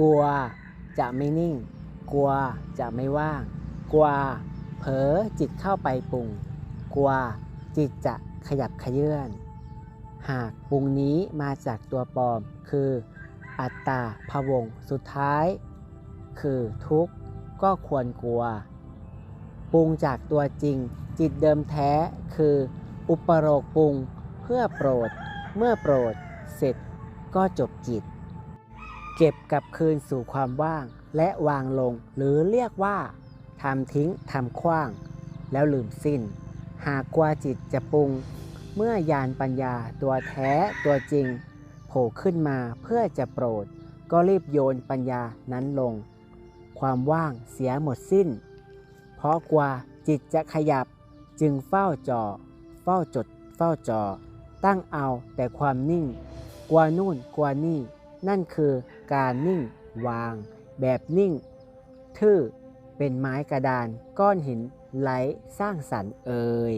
กลัวจะไม่นิ่ง กลัวจะไม่ว่าง กลัวเผลอจิตเข้าไปปรุง กลัวจิตจะขยับขยื่น หากปรุงนี้มาจากตัวปลอม คืออัตตาพวงสุดท้าย คือทุกข์ก็ควรกลัว ปรุงจากตัวจริง จิตเดิมแท้คืออุปโรคปรุงเพื่อโปรด เมื่อโปรดเสร็จก็จบจิต เก็บกลับคืนสู่ความว่าง และวางลงหรือเรียกว่าทำทิ้งทำขว้าง แล้วลืมสิ้น หากกว่าจิตจะปรุง เมื่อยานปัญญาตัวแท้ตัวจริง โผล่ขึ้นมาเพื่อจะโปรด ก็รีบโยนปัญญานั้นลง ความว่างเสียหมดสิ้น เพราะกว่าจิตจะขยับจึงเฝ้าจอเฝ้าจด เฝ้าจอ ตั้งเอาแต่ความนิ่ง กว่านู่นกว่านี่ นั่นคือ การนิ่งวาง แบบนิ่ง ทื่อเป็นไม้กระดานก้อนหินไหลสร้างสรรค์เอ่ย